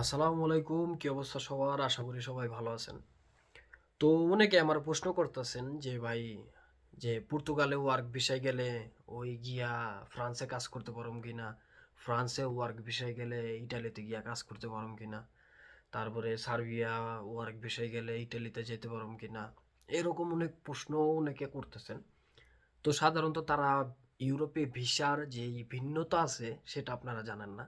আসসালামু আলাইকুম, কি অবস্থা সবার? আশা করি সবাই ভালো আছেন। তো অনেকে আমার প্রশ্ন করতেছেন যে, ভাই, যে পর্তুগালে ওয়ার্ক বিষয় গেলে ওই গিয়া ফ্রান্সে কাজ করতে পারম কিনা? ফ্রান্সে ওয়ার্ক ভিসায় গেলে ইটালিতে গিয়া কাজ করতে পারম কিনা? তারপরে সার্বিয়া ওয়ার্ক বিষয় গেলে ইটালিতে যেতে পারম কিনা? এরকম অনেক প্রশ্ন অনেকে করতেছেন। তো সাধারণত তারা ইউরোপে ভিসার যেই ভিন্নতা আছে, সেটা আপনারা জানেন না।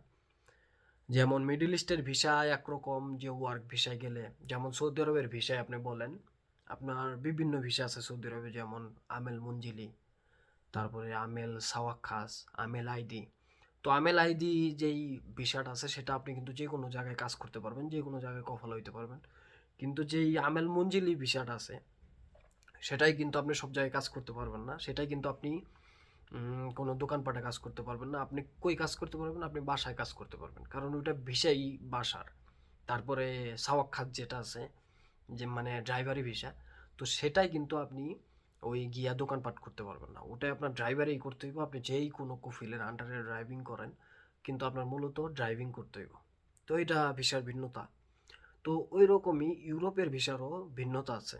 যেমন মিডল ইস্টের ভিসা একরকম যে ওয়ার্ক ভিসায় গেলে, যেমন সৌদি আরবের ভিসায় আপনি বলেন, আপনার বিভিন্ন ভিসা আছে সৌদি আরবে, যেমন আমেল মঞ্জিলি তারপরে আমেল সাওয়াক্কাস আমেল আইডি। তো আমেল আইডি যেই ভিসাটা আছে, সেটা আপনি কিন্তু যে কোনো জায়গায় কাজ করতে পারবেন যে কোনো জায়গায় কফল হইতে পারবেন। কিন্তু যেই আমেল মঞ্জিলি ভিসাটা আছে, সেটাই কিন্তু আপনি সব জায়গায় কাজ করতে পারবেন না। সেটাই কিন্তু আপনি কোনো দোকানপাটে কাজ করতে পারবেন না। আপনি কই কাজ করতে পারবেন? আপনি বাসায় কাজ করতে পারবেন। কারণ ওইটা ভিসাই বাসার। তারপরে সাওয়াক্কাত যেটা আছে, যে মানে ড্রাইভারি ভিসা, তো সেটাই কিন্তু আপনি ওই গিয়া দোকানপাট করতে পারবেন না। ওটাই আপনার ড্রাইভারেই করতে হইব। আপনি যেই কোনো কফিলের আন্ডারে ড্রাইভিং করেন, কিন্তু আপনার মূলত ড্রাইভিং করতে হইব। তো এটা ভিসার ভিন্নতা। তো ওই রকমই ইউরোপের ভিসারও ভিন্নতা আছে।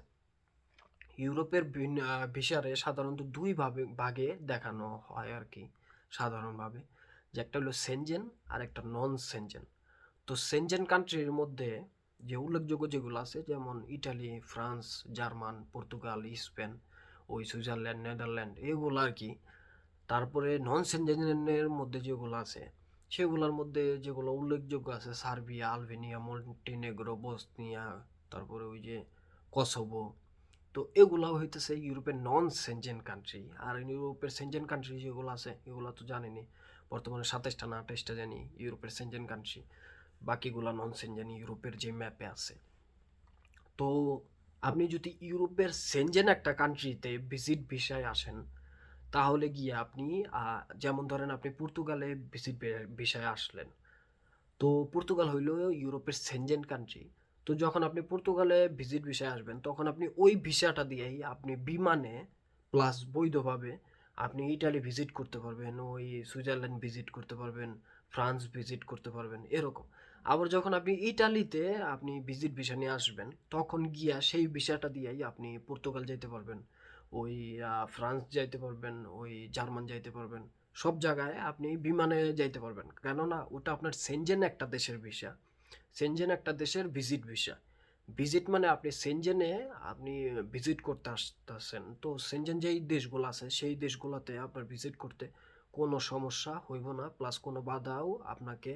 ইউরোপের ভিসারে সাধারণত দুই ভাবে ভাগে দেখানো হয় আর কি, সাধারণভাবে। যে একটা হলো সেনজেন আর একটা নন সেনজেন তো সেনজেন কান্ট্রির মধ্যে যে উল্লেখযোগ্য যেগুলো আছে, যেমন Italy France German Portugal Spain ওই সুইজারল্যান্ড নেদারল্যান্ড এগুলো আর কি। তারপরে নন সেনজেনের মধ্যে যেগুলো আছে, সেগুলোর মধ্যে যেগুলো উল্লেখযোগ্য আছে, সার্বিয়া, আলবেনিয়া, মন্টিনেগ্রো, বসনিয়া, তারপরে ওই যে কসোভো তো এগুলা হইতেছে ইউরোপের নন সেনজেন কান্ট্রি আর ইউরোপের সেনজেন কান্ট্রি যেগুলো আছে, এগুলো তো জানেনি। বর্তমানে সাতাইশটা না, আঠাইশটা জানি ইউরোপের সেনজেন কান্ট্রি বাকিগুলা নন সেনজেন ইউরোপের যে ম্যাপে আছে। তো আপনি যদি ইউরোপের সেনজেন একটা কান্ট্রিতে ভিজিট ভিসায় আসেন, তাহলে গিয়ে আপনি যেমন ধরেন আপনি পর্তুগালে ভিজিট ভিসায় আসলেন। তো পর্তুগাল হইল ইউরোপের সেনজেন কান্ট্রি তো যখন আপনি পর্তুগালে ভিজিট ভিসায় আসবেন, তখন আপনি ওই ভিসাটা দিয়েই আপনি বিমানে প্লাস বৈধভাবে আপনি ইটালি ভিজিট করতে পারবেন, ওই সুইজারল্যান্ড ভিজিট করতে পারবেন ফ্রান্স ভিজিট করতে পারবেন, এরকম। আবার যখন আপনি ইটালিতে আপনি ভিজিট ভিসা নিয়ে আসবেন, তখন গিয়া সেই ভিসাটা দিয়েই আপনি পর্তুগাল যাইতে পারবেন, ওই ফ্রান্স যাইতে পারবেন, ওই জার্মান যাইতে পারবেন, সব জায়গায় আপনি বিমানে যাইতে পারবেন। কেননা ওটা আপনার সেনজেন একটা দেশের ভিসা সেনজেন একটা দেশের ভিজিট ভিসা ভিজিট মানে আপনি সেনজেনে আপনি ভিজিট করতে আসতেছেন। তো সেনজেন যেই দেশগুলো আছে, সেই দেশগুলোতে আপনার ভিজিট করতে কোনো সমস্যা হইব না। প্লাস কোনো বাধাও আপনাকে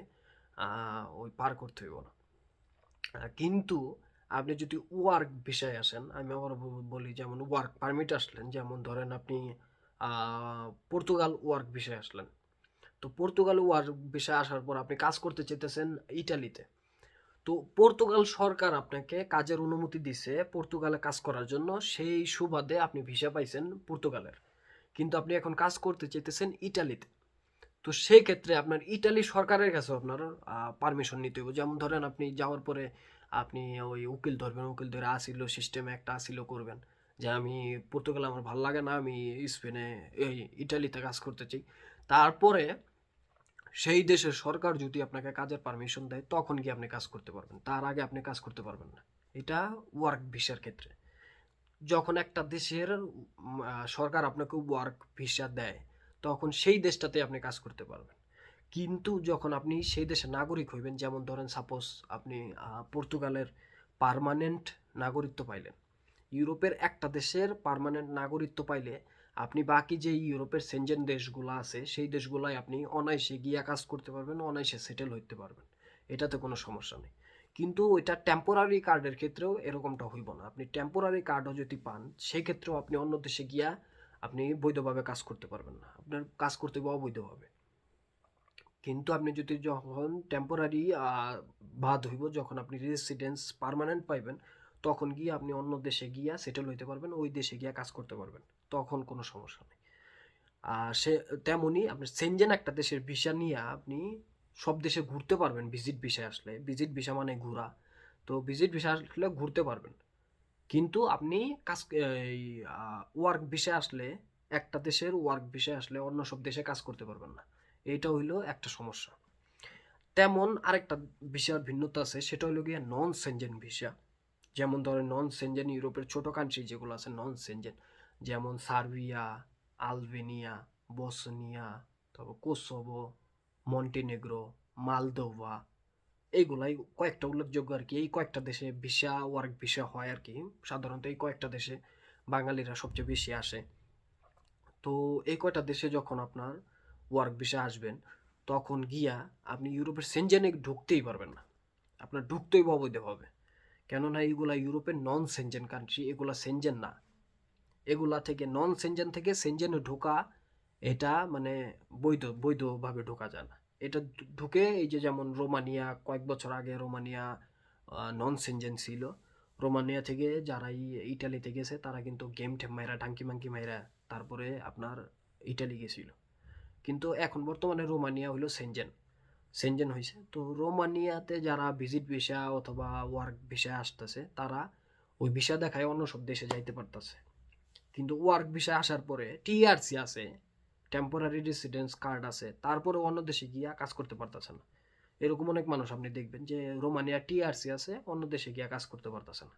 ওই পার করতে হইব না। কিন্তু আপনি যদি ওয়ার্ক ভিসায় আসেন, আমি আবার বলি যেমন ওয়ার্ক পারমিট আসলেন, যেমন ধরেন আপনি পর্তুগাল ওয়ার্ক ভিসায় আসলেন। তো পর্তুগাল ওয়ার্ক ভিসায় আসার পর আপনি কাজ করতে চেতেছেন ইটালিতে তো পর্তুগাল সরকার আপনাকে কাজের অনুমতি দিছে পর্তুগালে কাজ করার জন্য। সেই সুবাদে আপনি ভিসা পাইছেন পর্তুগালের। কিন্তু আপনি এখন কাজ করতে চেতেছেন ইটালিতে। তো সেই ক্ষেত্রে আপনার ইটালি সরকারের কাছে আপনার পারমিশন নিতে হবে যেমন ধরেন আপনি যাওয়ার পরে আপনি ওই উকিল ধরবেন, উকিল ধরে আসিল সিস্টেমে একটা আসিল করবেন। যে আমি পর্তুগাল আমার ভালো লাগে না, আমি স্পেনে, এই ইটালিতে কাজ করতে চাই। তারপরে সেই দেশের সরকার যদি আপনাকে কাজের পারমিশন দেয়, তখন গিয়ে আপনি কাজ করতে পারবেন? তার আগে আপনি কাজ করতে পারবেন না। এটা ওয়ার্ক ভিসার ক্ষেত্রে। যখন একটা দেশের সরকার আপনাকে ওয়ার্ক ভিসা দেয়, তখন সেই দেশটাতে আপনি কাজ করতে পারবেন। কিন্তু যখন আপনি সেই দেশের নাগরিক হইবেন, যেমন ধরেন সাপোজ আপনি পর্তুগালের পার্মানেন্ট নাগরিকত্ব পাইলেন। ইউরোপের একটা দেশের পার্মানেন্ট নাগরিকত্ব পাইলে আপনি বাকি যে ইউরোপের সেনজেন দেশগুলো আছে, সেই দেশগুলোয় আপনি অনায়াসে গিয়া কাজ করতে পারবেন, অনায়াসে সেটেল হইতে পারবেন। এটাতে কোনো সমস্যা নেই। কিন্তু ওইটা টেম্পোরারি কার্ডের ক্ষেত্রেও এরকমটা হইব না। আপনি টেম্পোরারি কার্ডও যদি পান সেই ক্ষেত্রেও আপনি অন্য দেশে গিয়া আপনি বৈধভাবে কাজ করতে পারবেন না। আপনার কাজ করতে হবে অবৈধভাবে। কিন্তু আপনি যদি যখন টেম্পোরারি বাদ হইব, যখন আপনি রেসিডেন্স পার্মানেন্ট পাইবেন তখন গিয়ে আপনি অন্য দেশে গিয়া সেটেল হইতে পারবেন, ওই দেশে গিয়া কাজ করতে পারবেন। তখন কোনো সমস্যা নেই। আর সে তেমনই আপনি সেনজেন একটা দেশের ভিসা নিয়ে আপনি সব দেশে ঘুরতে পারবেন ভিজিট ভিসায় আসলে। ভিজিট ভিসা মানে ঘোরা। তো ভিজিট ভিসা আসলে ঘুরতে পারবেন। কিন্তু আপনি কাজ, এই ওয়ার্ক ভিসা আসলে, একটা দেশের ওয়ার্ক ভিসা আসলে অন্য সব দেশে কাজ করতে পারবেন না। এইটা হইল একটা সমস্যা। তেমন আরেকটা ভিসার ভিন্নতা আছে, সেটা হলো গিয়ে নন সেনজেন ভিসা যেমন ধরেন নন সেনজেন ইউরোপের ছোট কান্ট্রি যেগুলো আছে নন সেনজেন যেমন সার্বিয়া, আলবেনিয়া, বসনিয়া, তারপর কোসোভো, মন্টিনেগ্রো, মালদোভা এইগুলাই কয়েকটা উল্লেখযোগ্য আর কি। এই কয়েকটা দেশে ভিসা ওয়ার্ক ভিসা হয় আর কি। সাধারণত এই কয়েকটা দেশে বাঙালিরা সবচেয়ে বেশি আসে। তো এই কয়টা দেশে যখন আপনার ওয়ার্ক ভিসা আসবেন, তখন গিয়া আপনি ইউরোপের সেনজেনে ঢুকতেই পারবেন না। আপনার ঢুকতেই অবৈধ হবে। কেননা এইগুলা ইউরোপের নন সেনজেন কান্ট্রি এগুলা সেনজেন না। এগুলা থেকে নন সেনজেন থেকে সেনজেনে ঢোকা, এটা মানে বৈধ, বৈধভাবে ঢোকা যায় না। এটা ঢুকে এই যে যেমন রোমানিয়া, কয়েক বছর আগে রোমানিয়া নন সেনজেন ছিল। রোমানিয়া থেকে যারা ইটালিতে গেছে, তারা কিন্তু গেম ঠেম মাইরা ডাঙ্কি মাঙ্কি মাইরা তারপরে আপনার ইটালি গেছিল। কিন্তু এখন বর্তমানে রোমানিয়া হলো সেনজেন সেনজেন হয়েছে তো রোমানিয়াতে যারা ভিজিট ভিসা অথবা ওয়ার্ক ভিসা আসতেছে, তারা ওই ভিসা দেখায় অন্য সব দেশে যাইতে পারতেছে। কিন্তু ওয়ার্ক ভিসা আসার পরে টিআরসি আছে টেম্পোরারি রেসিডেন্স কার্ড আছে তারপরে অন্য দেশে গিয়া কাজ করতে পারতেছে না। এরকম অনেক মানুষ আপনি দেখবেন যে রোমানিয়া টিআরসি আছে, অন্য দেশে গিয়া কাজ করতে পারতেছে না।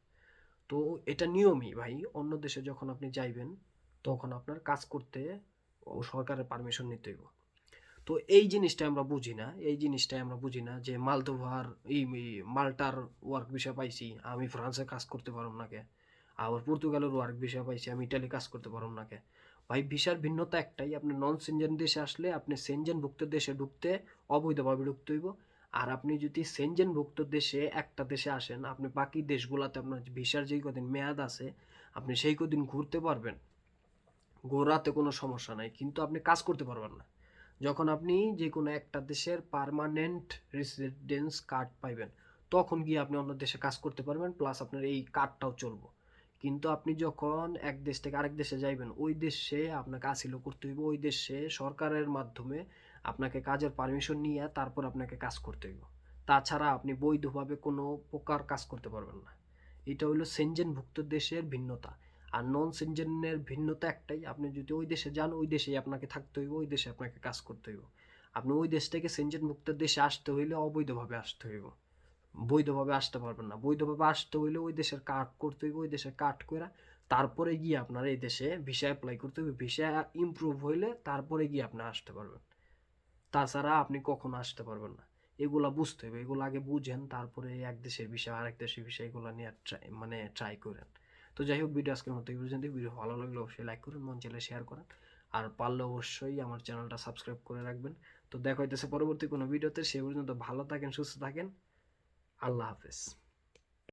তো এটা নিয়মই ভাই, অন্য দেশে যখন আপনি যাইবেন, তখন আপনার কাজ করতে সরকারের পারমিশন নিতে হইব। তো এই জিনিসটা আমরা বুঝি না, এই জিনিসটাই আমরা বুঝি না যে মালদোভার এই মাল্টার ওয়ার্ক বিষয় পাইছি, আমি ফ্রান্সে কাজ করতে পারব না কে। আবার পর্তুগালের ওয়ার্ক বিষয় পাইছি, আমি ইটালি কাজ করতে পারব না কে। ভাই, ভিসার ভিন্নতা একটাই, আপনি নন সেনজেন দেশে আসলে আপনি সেনজেনভুক্ত দেশে ঢুকতে অবৈধভাবে ঢুকতে হইব। আর আপনি যদি সেনজেনভুক্ত দেশে একটা দেশে আসেন, আপনি বাকি দেশগুলোতে আপনার ভিসার যেই কদিন মেয়াদ আছে, আপনি সেই কদিন ঘুরতে পারবেন। ঘোরাতে কোনো সমস্যা নাই, কিন্তু আপনি কাজ করতে পারবেন না। যখন আপনি যে কোনো একটা দেশের পার্মানেন্ট রেসিডেন্স কার্ড পাইবেন, তখন গিয়ে আপনি অন্য দেশে কাজ করতে পারবেন প্লাস আপনার এই কার্ডটাও চলবো। কিন্তু আপনি যখন এক দেশ থেকে আরেক দেশে যাইবেন, ওই দেশে আপনাকে আসিল করতে হইব, ওই দেশে সরকারের মাধ্যমে আপনাকে কাজের পারমিশন নিয়ে তারপর আপনাকে কাজ করতে হইব। তাছাড়া আপনি বৈধভাবে কোনো প্রকার কাজ করতে পারবেন না। এটা হলো সেনজেনভুক্ত দেশের ভিন্নতা। আর নন সেনজেনের ভিন্নতা একটাই, আপনি যদি ওই দেশে যান, ওই দেশেই আপনাকে থাকতে হইব, ওই দেশে আপনাকে কাজ করতে হইব। আপনি ওই দেশ থেকে সেনজেনভুক্ত দেশে আসতে হইলে অবৈধভাবে আসতে হইব। বৈধভাবে আসতে পারবেন না। বৈধভাবে আসতে হইলে ওই দেশের কার্ড করতে হইব, ওই দেশের কার্ড করে তারপরে গিয়ে আপনার এই দেশে ভিসা অ্যাপ্লাই করতে হবে ভিসা ইমপ্রুভ হইলে তারপরে গিয়ে আপনি আসতে পারবেন। তাছাড়া আপনি কখনো আসতে পারবেন না। এগুলা বুঝতে হবে এগুলো আগে বুঝেন, তারপরে এক দেশের বিষয় আরেক দেশের বিষয় এগুলো নিয়ে মানে ট্রাই করেন। তো যাই হোক ভিডিও আজকের মতো এই ভিডিও ভালো লাগলে অবশ্যই লাইক করুন, মন চাইলে শেয়ার করেন। আর পারলে অবশ্যই আমার চ্যানেলটা সাবস্ক্রাইব করে রাখবেন। তো দেখা হইতেছে পরবর্তী কোনো ভিডিওতে, সে পর্যন্ত ভালো থাকেন, সুস্থ থাকেন। আল্লাহ হাফেজ।